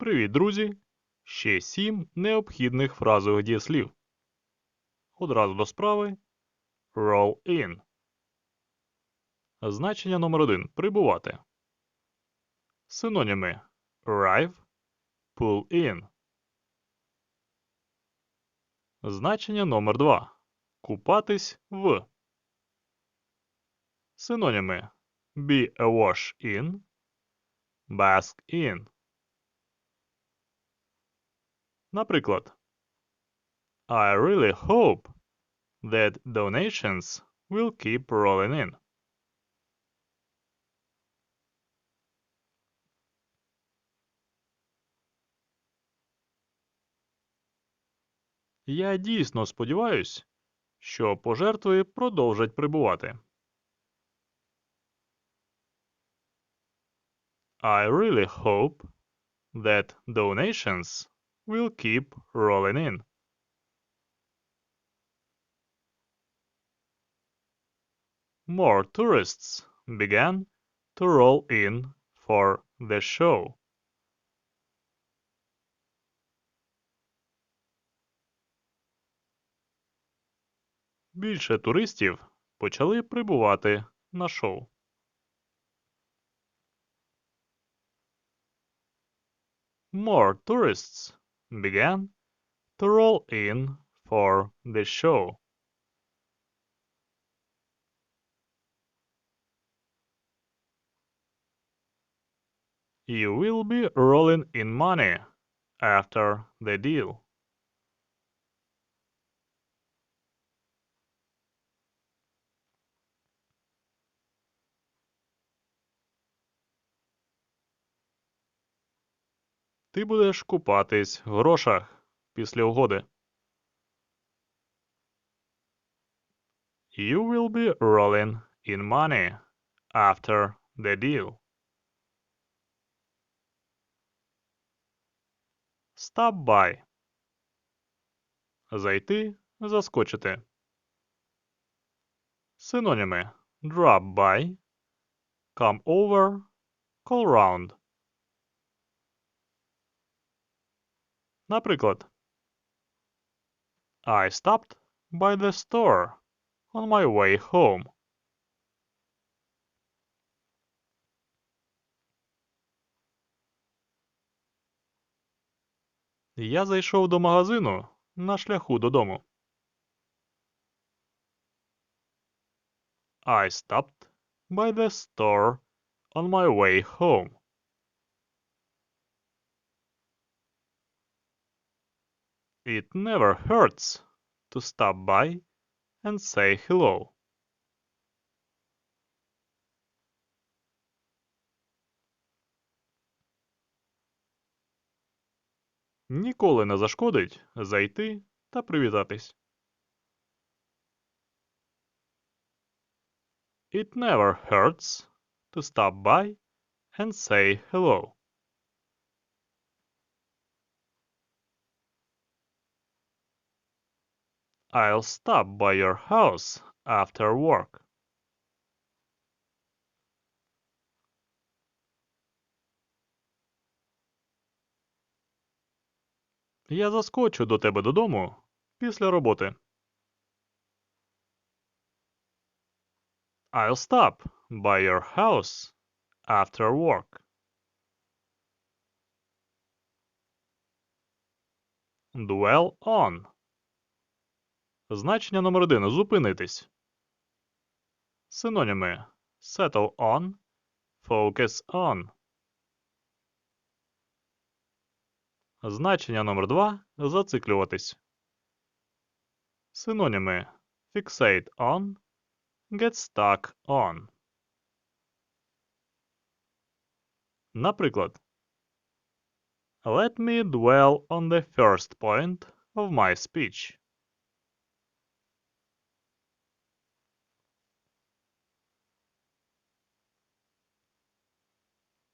Привіт, друзі! Ще сім необхідних фразових дієслів. Одразу до справи. Roll in. Значення номер один. Прибувати. Синоніми arrive, pull in. Значення номер два. Купатись в. Синоніми be awash in, bask in. Наприклад, I really hope that donations will keep rolling in. Я дійсно сподіваюсь, що пожертви продовжать прибувати. I really hope that donations will keep rolling in. More tourists began to roll in for the show. Більше туристів почали прибувати на шоу. More tourists began to roll in for the show. You will be rolling in money after the deal. Ти будеш купатись в грошах після угоди. You will be rolling in money after the deal. Stop by. Зайти, заскочити. Синоніми drop by, come over, call round. Наприклад, I stopped by the store on my way home. Я зайшов до магазину на шляху додому. I stopped by the store on my way home. It never hurts to stop by and say hello. Ніколи не зашкодить зайти та привітатись. It never hurts to stop by and say hello. I'll stop by your house after work. Я заскочу до тебе додому після роботи. I'll stop by your house after work. Dwell on. Значення номер один. Зупинитись. Синоніми settle on, focus on. Значення номер два. Зациклюватись. Синоніми fixate on, get stuck on. Наприклад, Let me dwell on the first point of my speech.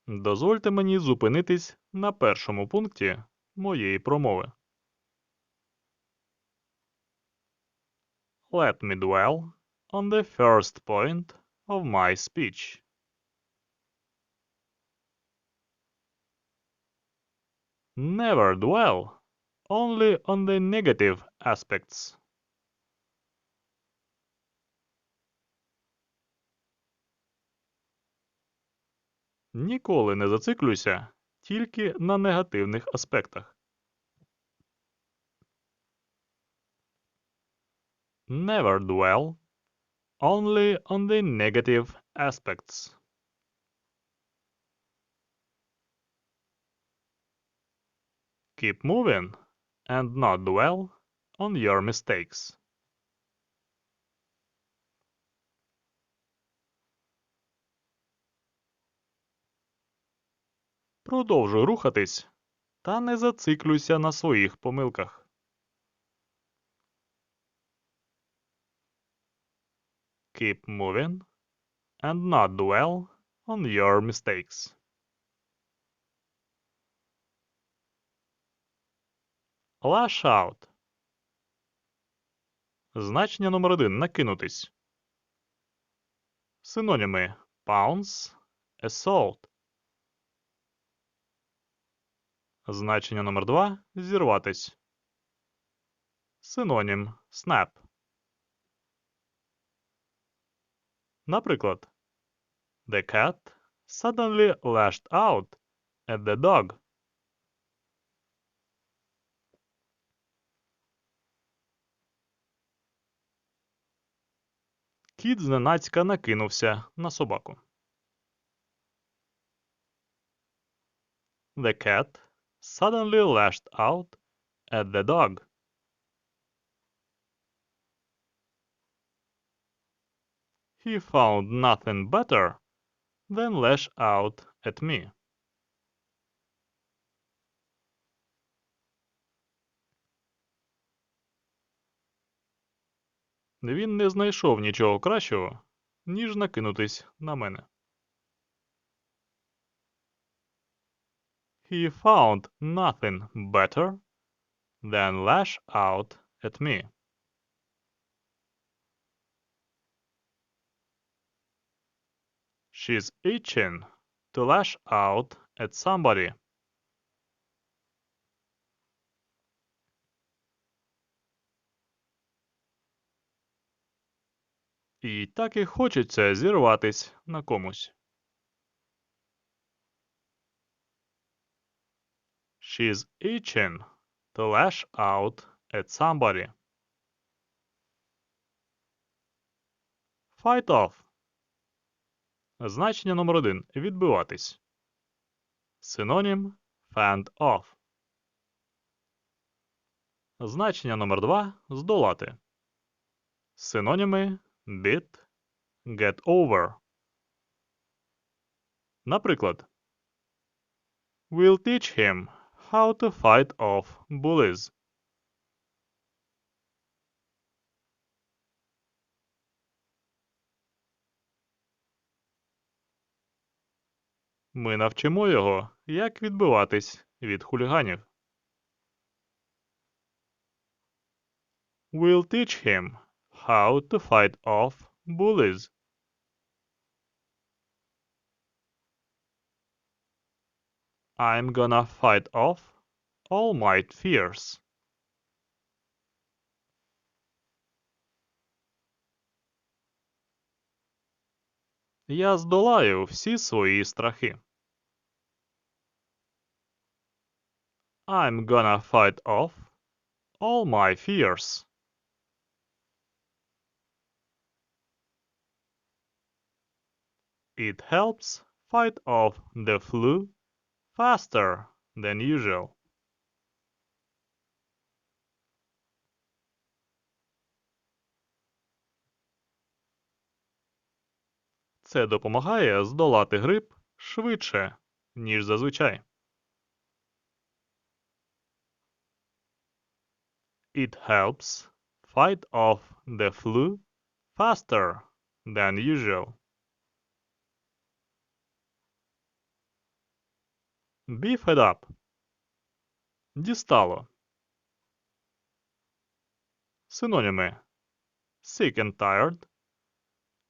Дозвольте мені зупинитись на першому пункті моєї промови. Let me dwell on the first point of my speech. Never dwell only on the negative aspects. Ніколи не зациклюйся тільки на негативних аспектах. Never dwell only on the negative aspects. Keep moving and not dwell on your mistakes. Продовжуй рухатись та не зациклюйся на своїх помилках. Keep moving and not dwell on your mistakes. Lash out. Значення номер один. Накинутись. Синоніми pounce, assault. Значення номер два. Зірватись. Синонім snap. Наприклад, The cat suddenly lashed out at the dog. Кіт зненацька накинувся на собаку. The cat suddenly lashed out at the dog. He found nothing better than lash out at me. Він не знайшов нічого кращого, ніж накинутись на мене. He found nothing better than lash out at me. She's itching to lash out at somebody. І так і хочеться зірватись на комусь. She's itching to lash out at somebody. Fight off. Значення номер один. Відбиватись. Синонім fend off. Значення номер два. Здолати. Синоніми beat, get over. Наприклад, We'll teach him how to fight off bullies. Ми навчимо його, як відбиватись від хуліганів. We'll teach him how to fight off bullies. I'm gonna fight off all my fears. Я здолаю всі свої страхи. I'm gonna fight off all my fears. It helps fight off the flu faster than usual. Це допомагає здолати грип швидше, ніж зазвичай. It helps fight off the flu faster than usual. Be fed up. Дістало. Синоніми sick and tired,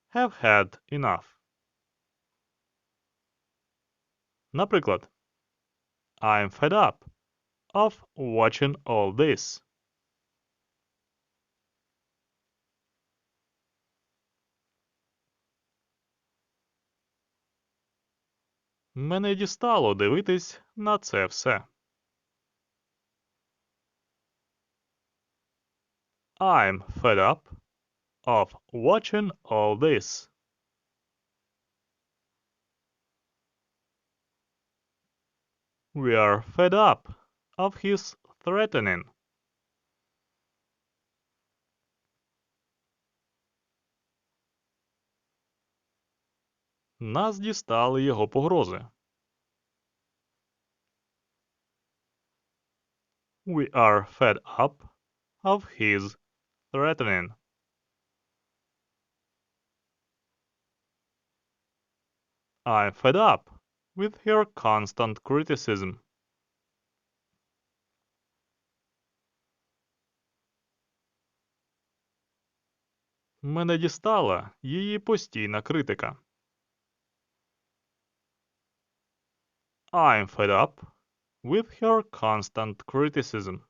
have had enough. Наприклад, I'm fed up of watching all this. Мене дістало дивитись на це все. I'm fed up of watching all this. We are fed up of his threatening. Нас дістали його погрози. We are fed up of his threatening. I'm fed up with her constant criticism. Мене дістала її постійна критика. I'm fed up with her constant criticism.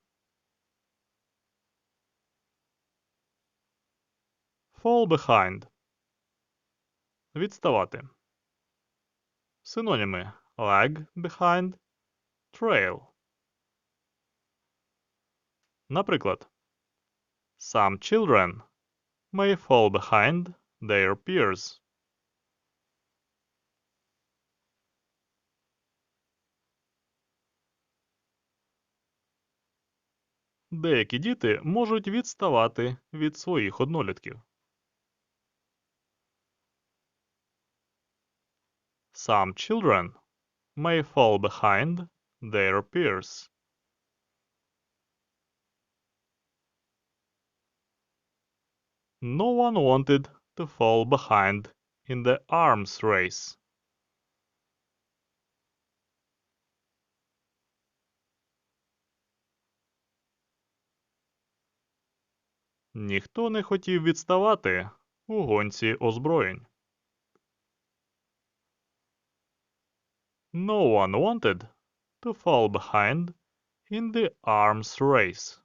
Fall behind. Відставати. Синоніми lag behind, trail. Наприклад, Some children may fall behind their peers. Деякі діти можуть відставати від своїх однолітків. Some children may fall behind their peers. No one wanted to fall behind in the arms race. Ніхто не хотів відставати у гонці озброєнь. No one wanted to fall behind in the arms race.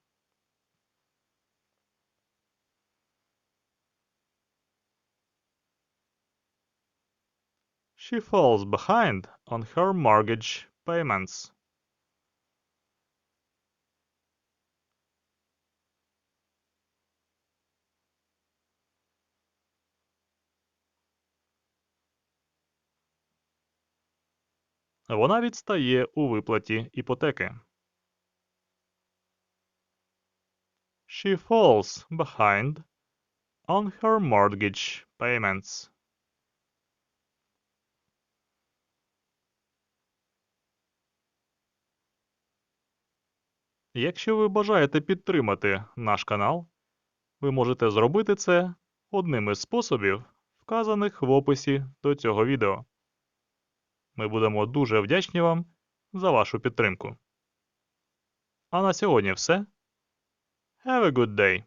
She falls behind on her mortgage payments. Вона відстає у виплаті іпотеки. She falls behind on her mortgage payments. Якщо ви бажаєте підтримати наш канал, ви можете зробити це одним із способів, вказаних в описі до цього відео. Ми будемо дуже вдячні вам за вашу підтримку. А на сьогодні все. Have a good day!